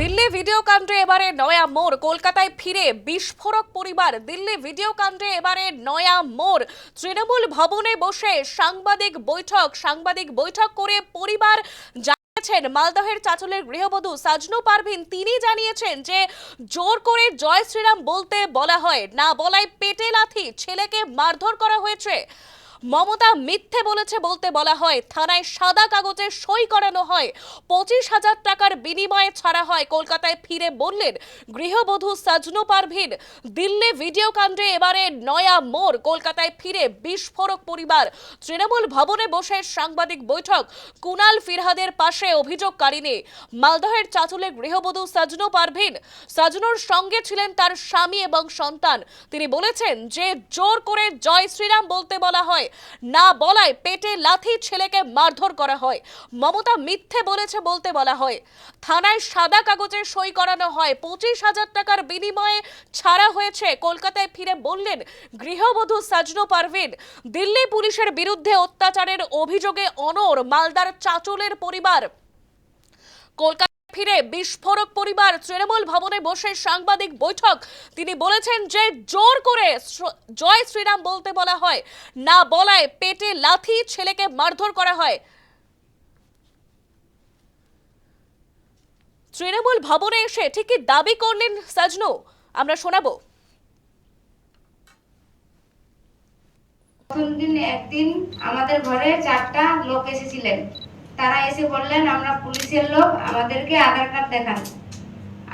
Delhi video কাণ্ডে এবারে নয়া মোড়। কলকাতায় ফিরে বিস্ফোরক পরিবার। দিল্লি ভিডিও কাণ্ডে এবারে নয়া মোড়। তৃণমূল ভবনে বসে সাংবাদিক বৈঠক। সাংবাদিক বৈঠক করে পরিবার জানিয়েছেন, মালদহের চাচলের গৃহবধূ সাজনু পারভিন তিনি জানিয়েছেন যে, জোর করে জয় শ্রীরাম বলতে বলা হয়। না বলায় পেটে লাথি, ছেলেকে মারধর করা হয়েছে। মমতা মিথ্যে বলেছে বলতে বলা হয়, থানায় সাদা কাগজে সই করানো হয়। পঁচিশ হাজার টাকার বিনিময়ে ছাড়া হয়। কলকাতায় ফিরে বললেন গৃহবধূ সাজনু পারভিন, দিল্লি ভিডিও কাণ্ডে এবারে নয়া মোড়। কলকাতায় ফিরে বিস্ফোরক পরিবার। তৃণমূল ভবনে বসে সাংবাদিক বৈঠক। কুনাল ফিরহাদের পাশে অভিযোগকারিনী মালদহের চাচলের গৃহবধূ সাজনু পারভিন। সাজনুর সঙ্গে ছিলেন তার স্বামী এবং সন্তান। তিনি বলেছেন যে, জোর করে জয় শ্রীরাম বলতে বলা হয়। না বলায় পেটে লাথি ছেলেকে মারধর করা হয়। মমতা মিথ্যে বলেছে বলতে বলা হয়। থানায় সাদা কাগজে সই করানো হয়। পঁচিশ হাজার টাকার বিনিময়ে ছাড়া হয়েছে। কলকাতায় ফিরে বললেন গৃহবধূ সাজনো পারভিন। দিল্লি পুলিশের বিরুদ্ধে অত্যাচারের অভিযোগে অনর মালদার চাচলের পরিবার। কলকাতা ফিরে বিস্ফোরক পরিবার তৃণমূল ভবনে বসে সাংবাদিক বৈঠক। তিনি বলেছেন যে জোর করে জয় শ্রীরাম বলতে বলা হয়। না বলায় পেটে লাথি ছেলেকে মারধর করা হয়। তৃণমূল ভবনে এসে ঠিকই দাবি করলেন সাজনু। আমরা শোনাবো। প্রথম দিন একদিন আমাদের ঘরে চারটা লোক এসেছিলেন। তারা এসে বললেন, আমরা পুলিশের লোক, আমাদেরকে আধার কার্ড দেখান।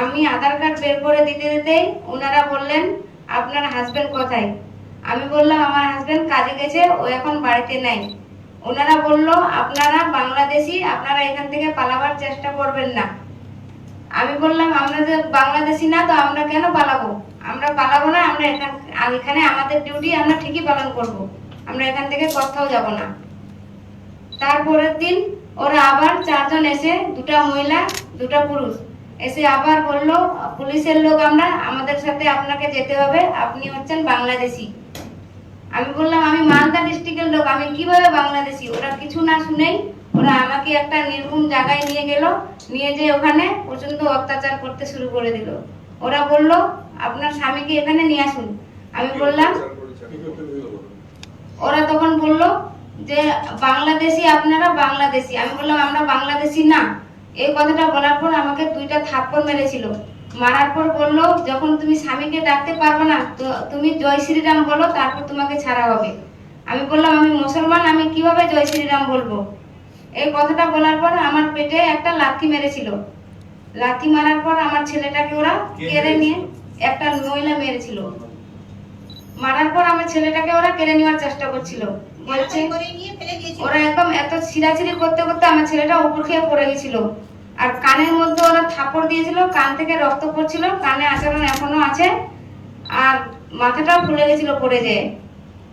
আমি আধার কার্ড বের করে দিতে দিতেই ওনারা বললেন, আপনার হাজবেন্ড কোথায়? আমি বললাম, আমার হাজবেন্ড কাজে গেছে, ও এখন বাড়িতে নেই। ওনারা বলল, আপনারা বাংলাদেশি, আপনারা এখান থেকে পালাবার চেষ্টা করবেন না। আমি বললাম আমাদের বাংলাদেশি না, তো আমরা কেন পালাবো? আমরা পালাবো না, আমরা এখান এখানে আমাদের ডিউটি আমরা ঠিকই পালন করব। আমরা এখান থেকে কোথাও যাব না। তারপরের দিন ওরা আবার চারজন এসে দুটা মহিলা, দুটা পুরুষ। এসে আবার বলল, পুলিশের লোক আমরা, আমাদের সাথে আপনাকে যেতে হবে। আপনি হচ্ছেন বাংলাদেশি। আমি বললাম, আমি মালদা ডিস্ট্রিক্টের লোক, আমি কীভাবে বাংলাদেশি? ওরা কিছু না শুনেই ওরা আমাকে একটা নির্ভুম জায়গায় নিয়ে গেল। নিয়ে যে ওখানে প্রচণ্ড অত্যাচার করতে শুরু করে দিল। ওরা বলল, আপনার স্বামীকে এখানে নিয়ে আসুন। আমি বললাম, ওরা তখন বলল যে বাংলাদেশি আপনারা বাংলাদেশি। আমি বললাম, আমরা বাংলাদেশি না। এই কথাটা বলার পর আমাকে দুইটা থাপ্পড় মেরেছিল। মারার পর বলল, যখন তুমি স্বামীকে ডাকতে পারবে না, তো তুমি জয় শ্রীরাম বলো, তারপর তোমাকে ছাড়া হবে। আমি বললাম, আমি মুসলমান, আমি কীভাবে জয় শ্রীরাম বলব? এই কথাটা বলার পর আমার পেটে একটা লাথি মেরেছিল। লাথি মারার পর আমার ছেলেটাকে ওরা কেড়ে নিয়ে একটা মহিলা মেরেছিল। মারার পর আমার ছেলেটাকে ওরা কেড়ে নেওয়ার চেষ্টা করছিল। বলছে, ওরা একদম এত ছিঁড়াছিড়ি করতে করতে আমার ছেলেটা উপর খেয়ে পড়ে গেছিল। আর কানের মধ্যে ওরা থাপড় দিয়েছিল, কান থেকে রক্ত পড়ছিল, কানে আচরণ এখনও আছে, আর মাথাটাও ফুলে গেছিল পড়ে যেয়ে।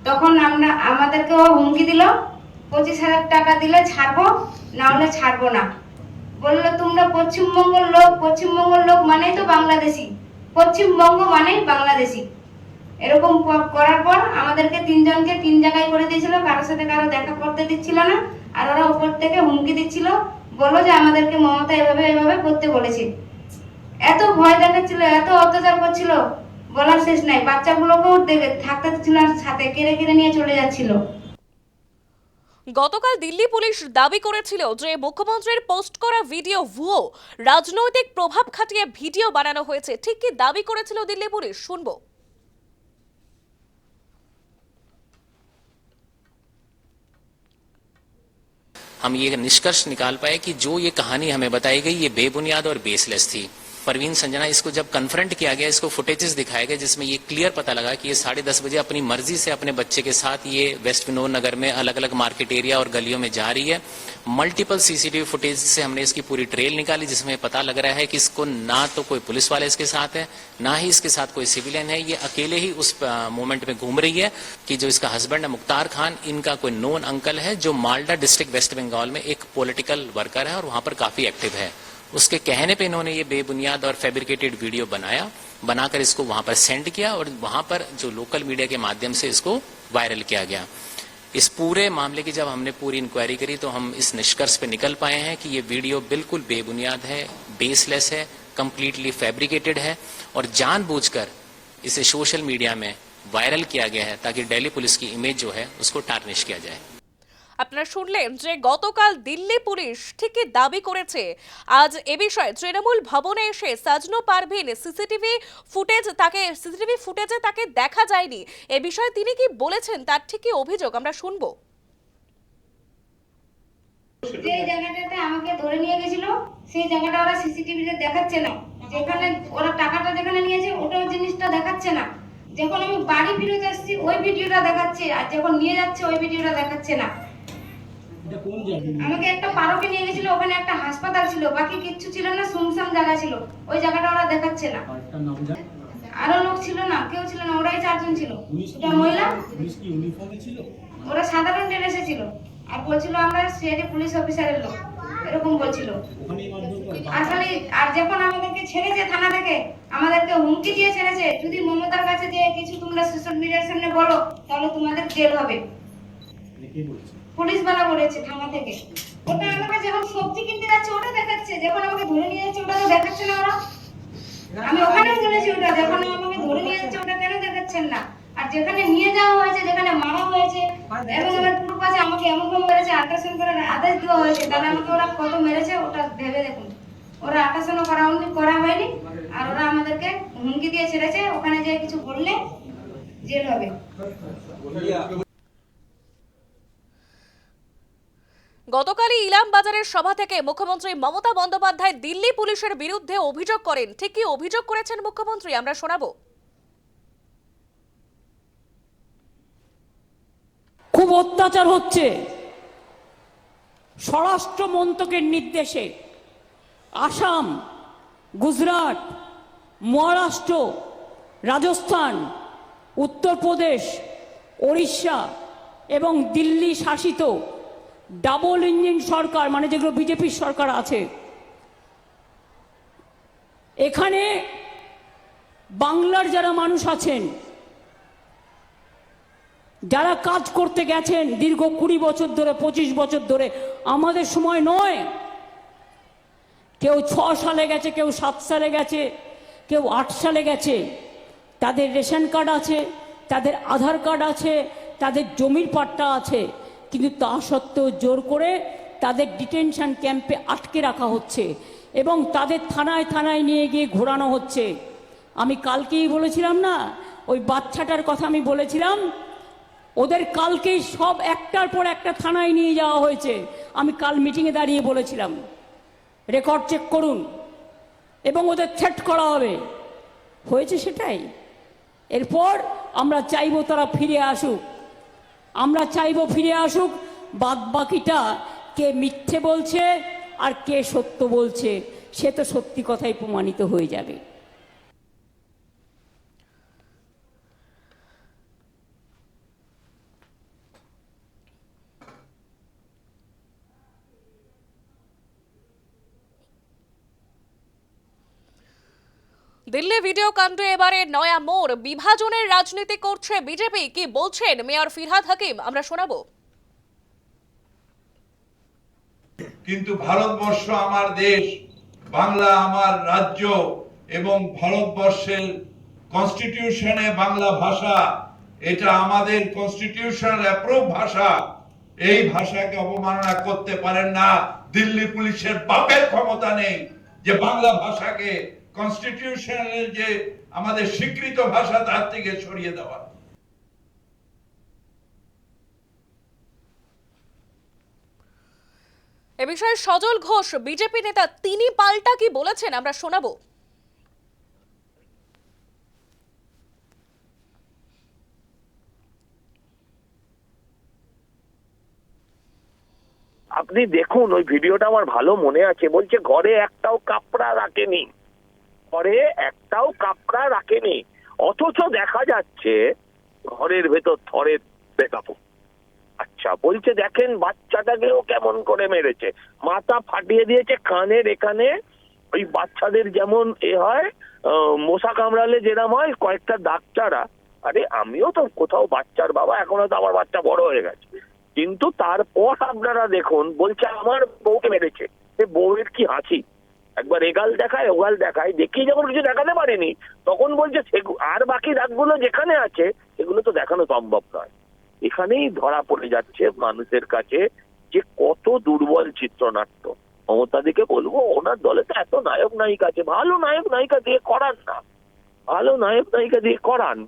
তখন আমরা আমাদেরকে ও হুমকি দিল, পঁচিশ হাজার টাকা দিলে ছাড়বো, না হলে ছাড়বো না। বলল, তোমরা পশ্চিমবঙ্গের লোক পশ্চিমবঙ্গের লোক মানেই তো বাংলাদেশি। পশ্চিমবঙ্গ মানেই বাংলাদেশি। এরকম করার পর আমাদেরকে তিনজনকে তিন জায়গায় করে দিয়েছিল, কারোর সাথে কারও দেখা করতে দিচ্ছিল না, আর ওরা উপর থেকে হুমকি দিচ্ছিল বলো যে আমাদেরকে মমতা এভাবে এভাবে করতে বলেছে। এত ভয় দেখাচ্ছিল, এত অত্যাচার করছিল, বলার শেষ নাই, বাচ্চাগুলোকেও থাকতে দিচ্ছিল সাথে কেড়ে কেড়ে নিয়ে চলে যাচ্ছিল। গতকাল দিল্লি পুলিশ দাবি করেছিল যে মুখ্যমন্ত্রীর পোস্ট করা ভিডিও ভুয়ো, রাজনৈতিক প্রভাব খাটিয়ে ভিডিও বানানো হয়েছে। ঠিক কি দাবি করেছিল দিল্লি পুলিশ? শুনব। हम ये निष्कर्ष निकाल पाए कि जो ये कहानी हमें बताई गई, ये बेबुनियाद और बेसलेस थी। परवीन संजना, इसको जब कन्फ्रंट किया गया, इसको फुटेजेस दिखाए गए, जिसमें ये क्लियर पता लगा कि ये साढ़े दस बजे अपनी मर्ज़ी से अपने बच्चे के साथ ये वेस्ट विनोद नगर में अलग अलग मार्केट एरिया और गलियों में जा रही है। मल्टीपल सीसीटीवी फुटेज से हमने इसकी पूरी ट्रेल निकाली, जिसमें पता लग रहा है कि इसको ना तो कोई पुलिस वाले इसके साथ है, ना ही इसके साथ कोई सिविलियन है। ये अकेले ही उस मोमेंट में घूम रही है कि जो इसका हस्बैंड है, मुख्तार खान, इनका कोई नोन अंकल है, जो मालडा डिस्ट्रिक्ट वेस्ट बंगाल में एक पोलिटिकल वर्कर है और वहाँ पर काफ़ी एक्टिव है। उसके कहने पे इन्होंने ये बेबुनियाद और फैब्रिकेटेड वीडियो बनाया, बनाकर इसको वहाँ पर सेंड किया और वहाँ पर जो लोकल मीडिया के माध्यम से इसको वायरल किया गया। इस पूरे मामले की जब हमने पूरी इंक्वायरी करी तो हम इस निष्कर्ष पे निकल पाए हैं कि ये वीडियो बिल्कुल बेबुनियाद है बेसलेस है कंप्लीटली फैब्रिकेटेड है और जानबूझकर इसे सोशल मीडिया में वायरल किया गया है ताकि दिल्ली पुलिस की इमेज जो है उसको टार्निश किया जाए। আপনারা শুনলেন যে গতকাল দিল্লি পুলিশ ঠিকই দাবি করেছে। আজ এ বিষয়ে তৃণমূল ভবনে এসে সাজনো পারভিন সিসিটিভি ফুটেজ তাকে, সিসিটিভি ফুটেজে তাকে দেখা যায়নি। এ বিষয়ে তিনি কি বলেছেন তার ঠিকই অভিযোগ আমরা শুনব। যে জায়গাটাতে আমাকে ধরে নিয়ে গেছিল, সেই জায়গাটা ওরা সিসিটিভিতে দেখাচ্ছে না। যেখানে ওরা টাকাটা যেখানে নিয়েছে জিনিসটা দেখাচ্ছে না। যখন আমি বাড়ি ফিরত আসছি ওই ভিডিওটা দেখাচ্ছে, আর যখন নিয়ে যাচ্ছে, ওই ভিডিওটা দেখাচ্ছে না। আমাকে একটা পারকে নিয়ে গেছিল ওখানে একটা হাসপাতাল ছিল বাকি কিচ্ছু ছিল না শুনশান জায়গা ছিল। ওই জায়গাটা ওরা দেখাচ্ছে না। আরও লোক ছিল না কেউ ছিল না ওরাই চারজন ছিল। দুটা মহিলা? ওরা সাধারণ ড্রেসে ছিল। আর বলছিল আমরা সিআইডি পুলিশ অফিসারের লোক এরকম বলছিল। করে। আর যখন আমাদেরকে ছেড়েছে থানা থেকে আমাদেরকে হুমকি দিয়ে ছেড়েছে যদি মমতার কাছে যে কিছু তোমরা সোশ্যাল মিডিয়ার সামনে বলো তাহলে তোমাদের জেল হবে। কে বলছে? পুলিশ বালা বলেছে থানা থেকে। ওটা আমাকে যখন সবজি কিনতে যাচ্ছে, ওটা দেখাচ্ছে। যখন আমাকে ধরে নিয়ে যাচ্ছে ওটা তো দেখাচ্ছে না ওরা। আমি ওখানেও শুনেছি ওটা। যখন আমাকে ধরে নিয়ে যাচ্ছে, ওটা কেন দেখাচ্ছেন না? আর যেখানে নিয়ে যাওয়া হয়েছে, যেখানে মারা হয়েছে, এবং আমার পুরো পাশে আমাকে এমন ভাবে মেরেছে আল্ট্রাসাউন্ড করার আদেশ দেওয়া হয়েছে, তাহলে আমাকে ওরা কত মেরেছে, ওটা ভেবে দেখুন। ওরা আল্ট্রাসাউন্ড করা করা হয়নি। আর ওরা আমাদেরকে হুমকি দিয়ে ছেড়েছে। ওখানে যে কিছু বললে জেল হবে। গতকালই ইলাম বাজারের সভা থেকে মুখ্যমন্ত্রী মমতা বন্দ্যোপাধ্যায় দিল্লি পুলিশের বিরুদ্ধে অভিযোগ করেন। ঠিক কি অভিযোগ করেছেন মুখ্যমন্ত্রী? আমরা শোনাবো। খুব অত্যাচার হচ্ছে স্বরাষ্ট্র মন্ত্রকের নির্দেশে। আসাম, গুজরাট, মহারাষ্ট্র, রাজস্থান, উত্তরপ্রদেশ, ওড়িশা এবং দিল্লি শাসিত ডাবল ইঞ্জিন সরকার মানে যেগুলো বিজেপির সরকার আছে। এখানে বাংলার যারা মানুষ আছেন, যারা কাজ করতে গেছেন দীর্ঘ কুড়ি বছর ধরে, পঁচিশ বছর ধরে, আমাদের সময় নয়। কেউ ছ সালে গেছে, কেউ সাত সালে গেছে, কেউ আট সালে গেছে। তাদের রেশন কার্ড আছে, তাদের আধার কার্ড আছে, তাদের জমির পাট্টা আছে। কিন্তু তা সত্ত্বেও জোর করে তাদের ডিটেনশন ক্যাম্পে আটকে রাখা হচ্ছে এবং তাদের থানায় থানায় নিয়ে গিয়ে ঘোরানো হচ্ছে। আমি কালকেই বলেছিলাম না, ওই বাচ্চাটার কথা আমি বলেছিলাম, ওদের কালকেই সব একটার পর একটা থানায় নিয়ে যাওয়া হয়েছে। আমি কাল মিটিংয়ে দাঁড়িয়ে বলেছিলাম। রেকর্ড চেক করুন এবং ওদের থ্রেট করা হবে। হয়েছে সেটাই। এরপর আমরা চাইব তারা ফিরে আসুক। আমরা চাইব ফিরে আসুক। বাদ বাকিটা কে মিথ্যে বলছে আর কে সত্য বলছে, সে তো সত্যি কথাই প্রমাণিত হয়ে যাবে। দিল্লি ভিডিও কাণ্ডে এবারে নয়া মোড়। বিভাজনের রাজনীতি করছে বিজেপি। কি বলছেন মেয়র ফিরহাদ হাকিম? আমরা শোনাবো। কিন্তু ভারতবর্ষ আমার দেশ, বাংলা আমার রাজ্য এবং ভারতবর্ষের কনস্টিটিউশনে বাংলা ভাষা, এটা আমাদের কনস্টিটিউশনাল অ্যাপ্রুভ ভাষা। এই ভাষাকে অবমাননা করতে পারেন না। দিল্লি পুলিশের বাপের ক্ষমতা নেই যে বাংলা ভাষাকে কনস্টিটিউশনাল যে আমাদের স্বীকৃত ভাষা তার থেকে সরিয়ে দেওয়া। এ বিষয়ে সজল ঘোষ বিজেপি নেতা তিনি পাল্টা কি বলেছেন? আমরা শোনাবো। আপনি দেখুন ওই ভিডিওটা আমার ভালো মনে আছে। বলছে ঘরে একটাও কাপড়া রাখেনি। ঘরে একটাও কাপড়া রাখেনি। অথচ দেখা যাচ্ছে ঘরের ভেতর থরের বেকাপড় আচ্ছা বলছে, দেখেন, বাচ্চাটাকেও কেমন করে মেরেছে। মাথা ফাটিয়ে দিয়েছে কানের এখানে। ওই বাচ্চাদের যেমন এ হয় মশা কামড়ালে যেরকম হয়, কয়েকটা ডাক্তাররা। আরে, আমিও তো কোথাও বাচ্চার বাবা, এখনও তো আমার বাচ্চা বড় হয়ে গেছে। কিন্তু তারপর আপনারা দেখুন, বলছে, আমার বউকে মেরেছে। বউয়ের কি হাসি? একবার এগাল দেখায় ওগাল দেখায়, দেখিয়ে যখন কিছু দেখাতে পারেনি, তখন বলছে আর বাকি দাগগুলো যেখানে আছে, সেগুলো তো দেখানো সম্ভব নয়। এখানেই ধরা পড়ে যাচ্ছে মানুষের কাছে যে কত দুর্বল চিত্রনাট্য। মমতাদিকে বলব, ওনার দলে তো এত নায়ক নায়িকা আছে, ভালো নায়ক নায়িকা দিয়ে করান না। ভালো নায়ক নায়িকা দিয়ে করান।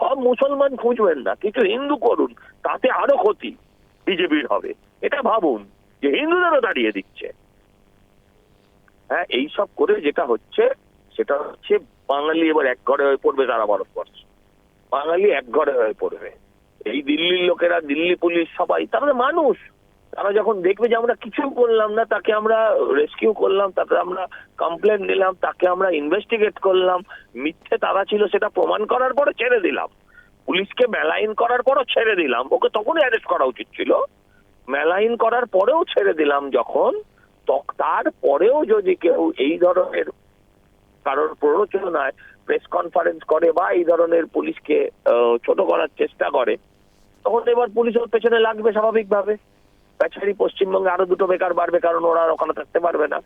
সব মুসলমান খুঁজবেন না, কিছু হিন্দু করুন, তাতে আরও ক্ষতি বিজেপির হবে। এটা ভাবুন যে হিন্দুদেরও দাঁড়িয়ে দিচ্ছে। হ্যাঁ এইসব করে যেটা হচ্ছে, সেটা হচ্ছে বাঙালি এবার এক ঘরে হয়ে পড়বে সারা ভারতবর্ষ। বাঙালি এক ঘরে হয়ে পড়বে। এই দিল্লির লোকেরা, দিল্লি পুলিশ সবাই, তারা মানুষ। তারা যখন দেখবে যে আমরা কিছু করলাম না, তাকে আমরা রেস্কিউ করলাম তাকে আমরা কমপ্লেন নিলাম, তাকে আমরা ইনভেস্টিগেট করলাম, মিথ্যে তারা ছিল সেটা প্রমাণ করার পরে ছেড়ে দিলাম। পুলিশকে মেলাইন করার পরও ছেড়ে দিলাম। ওকে তখনই অ্যারেস্ট করা উচিত ছিল। মেলাইন করার পরেও ছেড়ে দিলাম যখন তারপরেও যদি কেউ এই ধরনের কারোর প্ররোচনায় প্রেস কনফারেন্স করে বা এই ধরনের পুলিশকে ছোট করার চেষ্টা করে, তখন এবার পুলিশ ওর পেছনে লাগবে স্বাভাবিকভাবে। বেচারি পশ্চিমবঙ্গে আরও দুটো বেকার বাড়বে, কারণ ওরা ওখানে থাকতে পারবে না।